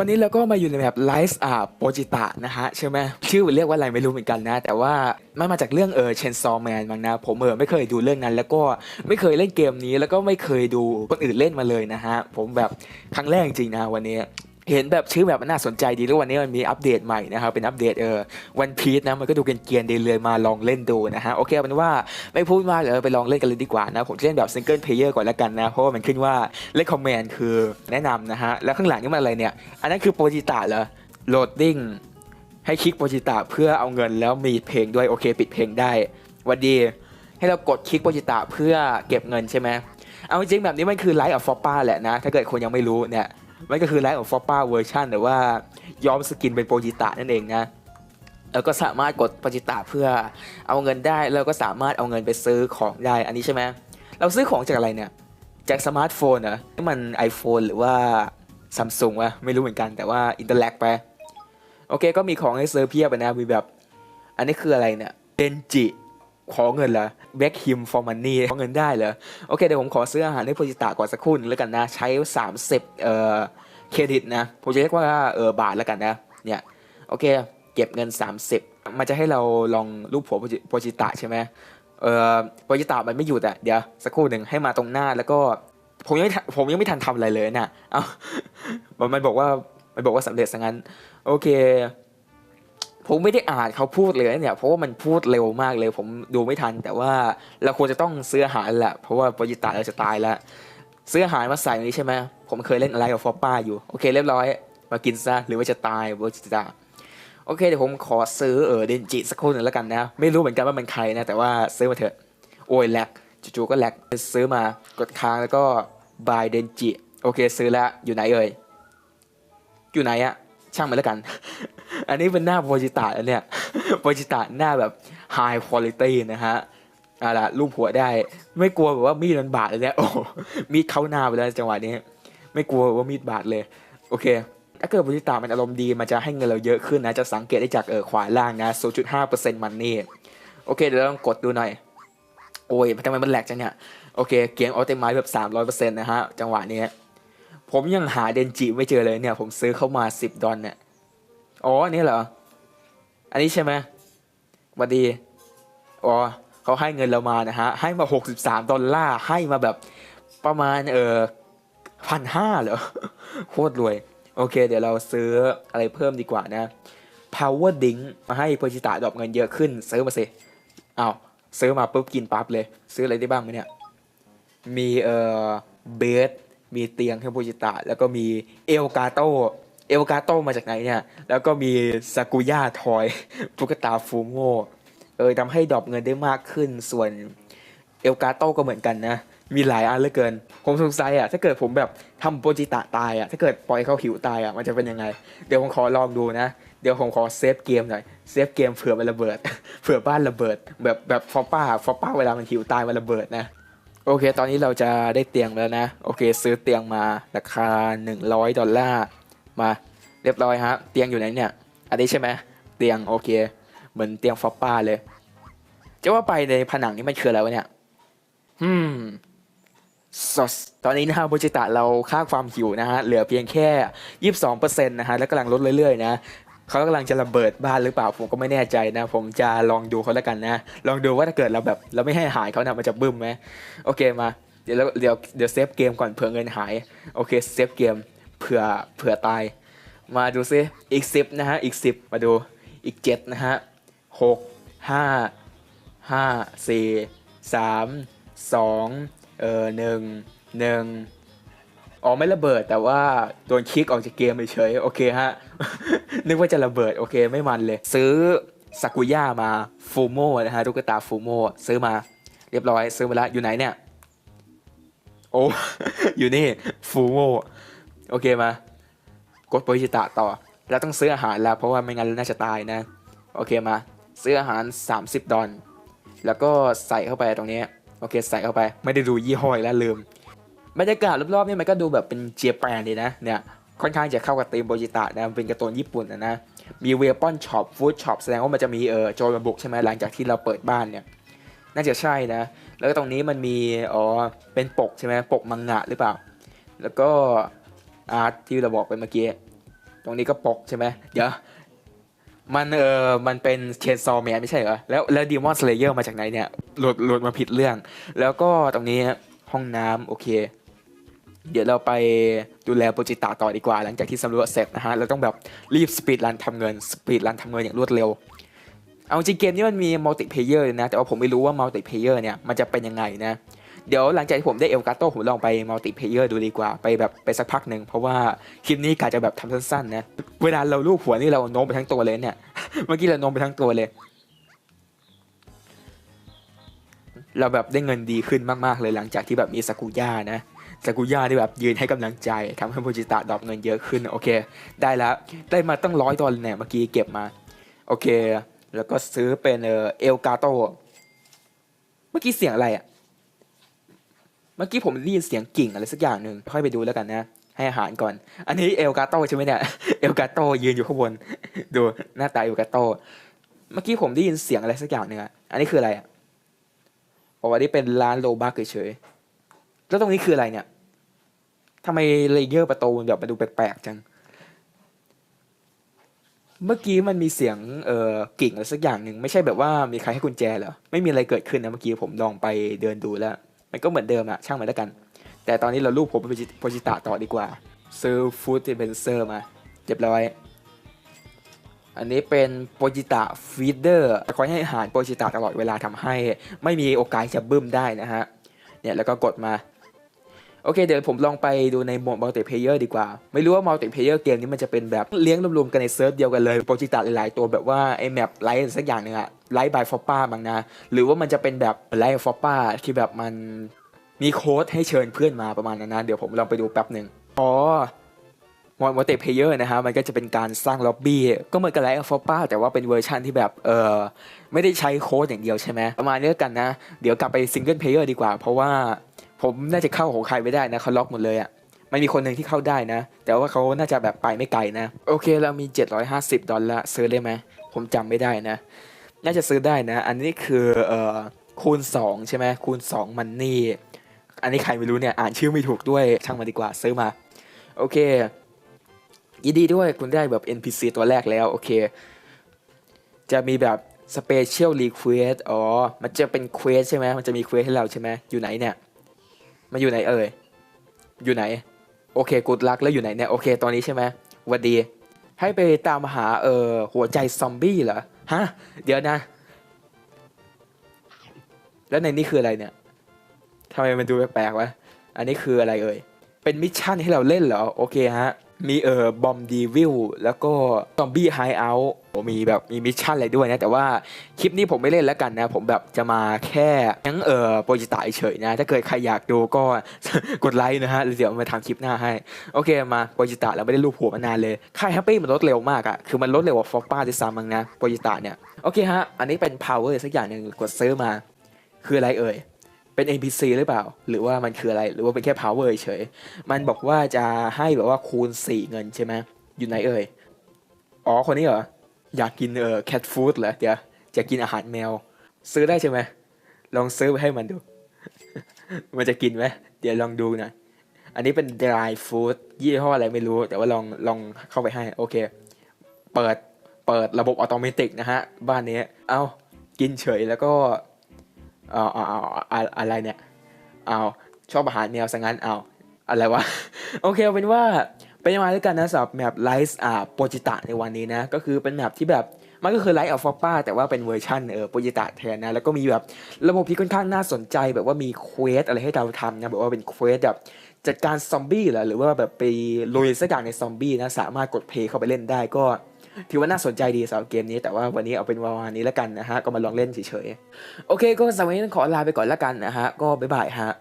วันนี้เราก็มาอยู่ในแบบไลฟ์อ่าโปจิตะนะฮะใช่ไหมชื่อเรียกว่าอะไรไม่รู้เหมือนกันนะ แต่ว่ามันมาจากเรื่องเออเชนซอแมนมั้งนะ ผมเออไม่เคยดูเรื่องนั้น แล้วก็ไม่เคยเล่นเกมนี้ แล้วก็ไม่เคยดูคนอื่นเล่นมาเลยนะฮะ ผมแบบครั้งแรกจริงนะวันนี้ เห็นแบบชื่อแบบมันน่าสนใจดีแล้ววันนี้มันมีอัปเดตใหม่นะครับเป็นอัปเดตเออวันพีชนะมันก็ดูเกียนๆดีเลยมาลองเล่นดูนะฮะโอเคเอาเป็นว่าไม่พูดมากเดี๋ยไปลองเล่นกันเลยดีกว่านะผมจะเล่นแบบซิงเกิลเพลเยอร์ก่อนแล้วกันนะเพราะว่ามันขึ้นว่าเล่นคอมเมนต์คือแนะนำนะฮะแล้วข้างหลังนี่มันอะไรเนี่ย อันนั้นคือโปรจิตะเหรอโหลดดิ้งให้คลิกโปรจิตะเพื่อเอาเงินแล้วมีเพลงด้วยโอเค ปิดเพลงได้วันดี ให้เรากดคลิกโปรจิตะเพื่อเก็บเงินใช่ไหมเอาจริงแบบนี้มันคือไลฟ์ออฟฟอป้าแหละนะ ถ้าเกิดคนยังไม่รู้เนี่ย มันก็คือไลฟ์ของฟอปป้าเวอร์ชันหรือว่าย้อมสกินเป็นโปรจิตะนั่นเองนะแล้วก็สามารถกดโปรจิตะเพื่อเอาเงินได้แล้วก็สามารถเอาเงินไปซื้อของได้อันนี้ใช่ไหมเราซื้อของจากอะไรเนี่ยจากสมาร์ทโฟนเหรอนี่มัน iPhone หรือว่าซัมซุงวะไม่รู้เหมือนกันแต่ว่าอินเตอร์แลกไปโอเคก็มีของให้ซื้อเพียบนะมีแบบ อันนี้คืออะไรเนี่ยเดนจิ ขอเงินเหรอแบ็กฮิมฟอร์มันนีขอเงินได้เหรอ โอเค เดี๋ยวผมขอซื้ออาหารให้โปรจิตะก่อนสักครู่นึงแล้วกันนะ ใช้ 30เอ่อเครดิตนะ ผมจะเรียกว่าเออบาทแล้วกันนะ เนี่ย โอเค เก็บเงิน 30 มันจะให้เราลองรูปหัวโปรจิตะใช่ไหมเอ่อโปรจิตะมันไม่หยุดอะเดี๋ยวสักครู่หนึ่งให้มาตรงหน้าแล้วก็ผมยังไม่ผมยังไม่ทันทำอะไรเลยนะเอ้ามันบอกว่า มันบอกว่าสำเร็จซะงั้น โอเค ผมไม่ได้อ่านเขาพูดเลยเนี่ยเพราะว่ามันพูดเร็วมากเลย ผมดูไม่ทัน แต่ว่าเราควรจะต้องซื้ออาหารแหละเพราะว่าปรจิตะเราจะตายแล้วซื้ออาหารมาใส่นนี้ใช่ไหมผมเคยเล่นอะไรกับฟอปป้าอยู่โอเคเรียบร้อย มากินซะหรือว่าจะตายปรจิตะโอเคเดี๋ยวผมขอซื้อเออเดนจิสักคนหนึ่งแล้วกันนะ ไม่รู้เหมือนกันว่ามันใครนะ แต่ว่าซื้อมาเถอะ โอ้ยแลกจู่ๆก็แลกซื้อมากดค้างแล้วก็บายเดนจิโอเคซื้อแล้วอยู่ไหนเอ่ยอยู่ไหนอะ ช่างมันแล้วกัน อันนี้เป็นหน้าโปรจิตะแล้วเนี่ยโปรจิตะหน้าแบบ high quality นะฮะอะล่ะรูปหัวได้ ไม่กลัวแบบว่ามีดมันบาดเลยเนี่ยโอ้มีดเข้าหน้าไปแล้วจังหวะนี้ ไม่กลัวว่ามีดบาดเลย โอเค ถ้าเกิดโปรจิตะมันอารมณ์ดีมันจะให้เงินเราเยอะขึ้นนะ จะสังเกตได้จากเออขวาล่างนะ0.5%มันนี่โอเคเดี๋ยวเราลองกดดูหน่อย โอ้ยทำไมมันแหลกจังเนี่ย โอเค เกียงออเตมไมแบบ 300%นะฮะ จังหวะนี้ ผมยังหาเดนจิไม่เจอเลยเนี่ย ผมซื้อเข้ามา10ดอลเนี่ยอ๋ออันนี้เหรอ อันนี้ใช่ไหมวัดดีอ๋อเขาให้เงินเรามานะฮะ ให้มา63ดอลลาร์ให้มาแบบประมาณเออพันห้าเหรอโคตรรวย โอเค เดี๋ยวเราซื้ออะไรเพิ่มดีกว่านะ power d i n k มาให้โปรจิตะดรอปเงินเยอะขึ้น ซื้อมาสิอ้าวซื้อมาปุ๊บกินปั๊บเลย ซื้ออะไรได้บ้างไหมเนี่ย มีเอ่อเบส มีเตียงให้โปจิตะ แล้วก็มีเอลกาโตเอลกาโตมาจากไหนเนี่ย แล้วก็มีซากุย่าทอยตุ๊กตาฟูโง่เออทำให้ดรอปเงินได้มากขึ้นส่วนเอลกาโตก็เหมือนกันนะ มีหลายอันเหลือเกิน ผมสงสัยอะ ถ้าเกิดผมแบบทำโปจิตะตายอะ ถ้าเกิดปล่อยเขาหิวตายอะ มันจะเป็นยังไง เดี๋ยวผมขอลองดูนะ เดี๋ยวผมขอเซฟเกมหน่อย เซฟเกมเผื่อมันระเบิด เผื่อบ้านระเบิด แบบแบบฟอปป้า ฟอปป้าเวลามันหิวตายมันระเบิดนะ โอเค ตอนนี้เราจะได้เตียงแล้วนะ โอเค ซื้อเตียงมาราคา 100 ดอลลาร์ มาเรียบร้อยฮะ เตียงอยู่ไหนเนี่ย อันนี้ใช่ไหม เตียงโอเค เหมือนเตียงฟอปป้าเลย จะว่าไปในผนังนี้มันคืออะไรวะเนี่ย อืมสสตอนนี้นะฮะโบจิตะเราค่าความหิวนะฮะ เหลือเพียงแค่ 22%นะฮะ แล้วกำลังลดเรื่อยๆนะ เขากำลังจะระเบิดบ้านหรือเปล่าผมก็ไม่แน่ใจนะ ผมจะลองดูเขาแล้วกันนะ ลองดูว่าถ้าเกิดเราแบบเราไม่ให้หารเขานะมันจะบึ้มไหมโอเคมา เดี๋ยวเราเดี๋ยวเดี๋ยวเซฟเกมก่อนเผื่อเงินหายโอเคเซฟเกมเผื่อเผื่อตาย มาดูซิอีกสิบนะฮะอีกสิบมาดูอีกเจ็ดนะฮะหกห้าห้าสี่สามสองเออหนึ่งหนึ่ง อ๋อไม่ระเบิดแต่ว่าโดนคลิกออกจากเกมเฉยโอเคฮะ นึกว่าจะระเบิดโอเคไม่มันเลย ซื้อซากุย่ามาฟูโมนะฮะตุ๊กตาฟูโมซื้อมาเรียบร้อย ซื้อมาแล้วอยู่ไหนเนี่ย โอ้ อยู่นี่ฟูโมโอเคมากดโปรจิตะต่อ แล้วต้องซื้ออาหารแล้วเพราะว่าไม่งั้นเราน่าจะตายนะ โอเคมา ซื้ออาหาร 30 ดอลแล้วก็ใส่เข้าไปตรงนี้ โอเค ใส่เข้าไป ไม่ได้ดูยี่ห้อแล้วลืม บรรยากาศรอบๆนี่มันก็ดูแบบเป็นเจียแปนดีนะเนี่ยค่อนข้างจะเข้ากับธีมโบจิตะนะเป็นการ์ตูนญี่ปุ่นนะนะมีเวปอนช็อปฟู้ดช็อปแสดงว่ามันจะมีเออโจรมาบุกใช่ไหมหลังจากที่เราเปิดบ้านเนี่ยน่าจะใช่นะ แล้วก็ตรงนี้มันมีอ๋อเป็นปกใช่ไหมปกมังงะหรือเปล่า แล้วก็อาร์ตที่เราบอกไปเมื่อกี้ตรงนี้ก็ปกใช่ไหมเดี๋ยวมันเออมันเป็นเชนซอแมนไม่ใช่เหรอแล้วแล้วดีมอนสเลเยอร์มาจากไหนเนี่ยหลุดหลุดมาผิดเรื่อง แล้วก็ตรงนี้ห้องน้ำโอเค เดี๋ยวเราไปดูแลโปรจิตาต่อดีกว่าหลังจากที่สำรวจเสร็จนะฮะเราต้องแบบรีบสปีดรันทำเงินสปีดรันทำเงินอย่างรวดเร็ว เอาจริงเกมนี้มันมีมัลติเพเยอร์นะ แต่ว่าผมไม่รู้ว่ามัลติเพเยอร์เนี่ยมันจะเป็นยังไงนะ เดี๋ยวหลังจากที่ผมได้เอลกาโต้ผมลองไปมัลติเพเยอร์ดูดีกว่าไปแบบไปสักพักหนึ่งเพราะว่าคลิปนี้กาจะแบบทำสั้นๆนะเวลาเราลูบหัวนี่เราโน้มไปทั้งตัวเลยเนี่ยเมื่อกี้เราโน้มไปทั้งตัวเลย เราแบบได้เงินดีขึ้นมากๆเลยหลังจากที่แบบมีสกุย่านะ สกุย่าที่แบบยืนให้กำลังใจทำให้โปรจิตะดรอปเงินเยอะขึ้นโอเค ได้แล้วได้มาตั้งร้อยดอลเนี่ยเมื่อกี้เก็บมา โอเค แล้วก็ซื้อเป็นเออเอลกาโตเมื่อกี้เสียงอะไรอะเมื่อกี้ผมได้ยินเสียงกิ่งอะไรสักอย่างหนึ่งค่อยไปดูแล้วกันนะ ให้อาหารก่อน อันนี้เอลกาโตใช่ไหมเนี่ยเอลกาโตยืนอยู่ข้างบน ดูหน้าตาเอลกาโตเมื่อกี้ผมได้ยินเสียงอะไรสักอย่างหนึ่งอะอันนี้คืออะไรอะบอกว่านี่เป็นร้านโลบักเฉย แล้วตรงนี้คืออะไรเนี่ยทำไมเลเยอร์ประตูมันแบบมาดูแปลกๆจัง เมื่อกี้มันมีเสียงเอ่อกิ่งอะไรสักอย่างหนึ่งไม่ใช่แบบว่ามีใครให้กุญแจเหรอไม่มีอะไรเกิดขึ้นนะเมื่อกี้ผมลองไปเดินดูแล้ว มันก็เหมือนเดิมอะช่างมันแล้วกัน แต่ตอนนี้เราลูกผมไปโปรจิตะต่อดีกว่าซื้อฟู้ดเบนเซอร์มาเรียบร้อย อันนี้เป็นโปรจิตะฟีดเดอร์คอยให้อาหารโปรจิตะตลอดเวลาทำให้ ไม่มีโอกาสจะบึ้มได้นะฮะเนี่ยแล้วก็กดมา โอเคเดี๋ยวผมลองไปดูในโหมดมัลติเพเยอร์ดีกว่า ไม่รู้ว่ามัลติเพเยอร์เกมนี้มันจะเป็นแบบเลี้ยงรวมๆกันในเซิร์ฟเดียวกันเลยโปรจิตะหลายๆตัวแบบว่าไอแมปไลท์สักอย่างหนึ่งอะไลท์บายฟอปป้าบางนะ หรือว่ามันจะเป็นแบบไลท์ฟอปป้าที่แบบมันมีโค้ดให้เชิญเพื่อนมาประมาณนั้นนะเดี๋ยวผมลองไปดูแป๊บหนึ่งอ๋อมอดมัลติเพเยอร์นะฮะมันก็จะเป็นการสร้างล็อบบี้ก็เหมือนกับไลฟ์ฟอป้าแต่ว่าเป็นเวอร์ชันที่แบบเออไม่ได้ใช้โค้ดอย่างเดียวใช่ไหมประมาณนี้กันนะ เดี๋ยวกลับไปซิงเกิลเพเยอร์ดีกว่า เพราะว่า ผมน่าจะเข้าของใครไม่ได้นะเขาล็อกหมดเลยอะ่ะมันมีคนหนึ่งที่เข้าได้นะ แต่ว่าเขาน่าจะแบบไปไม่ไกลนะ โอเคเรามี 750 ดอลลาร์ซื้อได้ไหมผมจำไม่ได้นะ น่าจะซื้อได้นะ อันนี้คือเอ่อคูณ 2 ใช่ไหมคูณ2มันนี่อันนี้ใครไม่รู้เนี่ยอ่านชื่อไม่ถูกด้วยช่างมาดีกว่าซื้อมา โอเคยินดีด้วยคุณได้แบบ NPC ตัวแรกแล้วโอเค จะมีแบบ Special Request อ๋อ มันจะเป็นเควสใช่ไหมมันจะมีเควสให้เราใช่ไหมอยู่ไหนเนี่ย มันอยู่ไหนเอ่ย อยู่ไหน โอเคกูดลักแล้วอยู่ไหนเนี่ย โอเคตอนนี้ใช่ไหมวัดดี ให้ไปตามหาเอ่อหัวใจซอมบี้เหรอ ฮะ เดี๋ยวนะ แล้วในนี้คืออะไรเนี่ยทำไมมันดูแปลกๆวะ อันนี้คืออะไรเอ่ย เป็นมิชชั่นให้เราเล่นเหรอ โอเคฮะ มีเอ่อบอมดีวิลแล้วก็ซอมบี้ไฮเอาท์ มีแบบมีมิชชั่นอะไรด้วยนะ แต่ว่าคลิปนี้ผมไม่เล่นแล้วกันนะ ผมแบบจะมาแค่ยังเอ่อโปรจิตาเฉยนะ ถ้าเกิดใครอยากดูก็กดไลค์นะฮะเดี๋ยวมาทำคลิปหน้าให้ โอเคมาโปรจิตาเราไม่ได้รูปหัวมานานเลย ค่ายแฮปปี้มันลดเร็วมากอะคือมันลดเร็วกว่าฟอกป้าที่ซ้ำมั้งนะโปรจิตาเนี่ย โอเคฮะ อันนี้เป็น power สักอย่างหนึ่งกดซื้อมา คืออะไรเอ่ยเป็น NPC หรือเปล่า หรือว่ามันคืออะไร หรือว่าเป็นแค่ power เฉย มันบอกว่าจะให้แบบว่าคูณ 4 เงินใช่ไหมอยู่ไหนเอ่ย อ๋อ คนนี้เหรอ อยากกินเอ่อ cat food เหรอเดี๋ยวจะกินอาหารแมว ซื้อได้ใช่ไหมลองซื้อไปให้มันดู มันจะกินไหมเดี๋ยวลองดูน่อยอันนี้เป็น dry food ยี่ห้ออะไรไม่รู้ แต่ว่าลองลองเข้าไปให้ โอเค เปิดเปิดระบบอัตโนมัตินะฮะ บ้านนี้ เอากินเฉยแล้วก็เอาเอาเอาออะไรเนี่ย เอาชอบอาหารแมวสังงั้นเอาอะไรวะ โอเคเอาเป็นว่า เป็นยังไงแล้วกันนะสำหรับแมปไลซ์อ่าโปจิตะในวันนี้นะ ก็คือเป็นแมปที่แบบมันก็คือไลท์อัลฟาป้าแต่ว่าเป็นเวอร์ชันเออโปจิตะแทนนะ แล้วก็มีแบบระบบที่ค่อนข้างน่าสนใจแบบว่ามีเควสอะไรให้เราทำนะแบบว่าเป็นเควสแบบจัดการซอมบี้หรอหรือว่าแบบไปลุยสักอย่างในซอมบี้นะสามารถกดเพย์เข้าไปเล่นได้ก็ถือว่าน่าสนใจดีสำหรับเกมนี้แต่ว่าวันนี้เอาเป็นประมาณนี้แล้วกันนะฮะ ก็มาลองเล่นเฉยๆ โอเคก็สำหรับวันนี้ขอลาไปก่อนแล้วกันนะฮะ ก็บ๊ายบายฮะ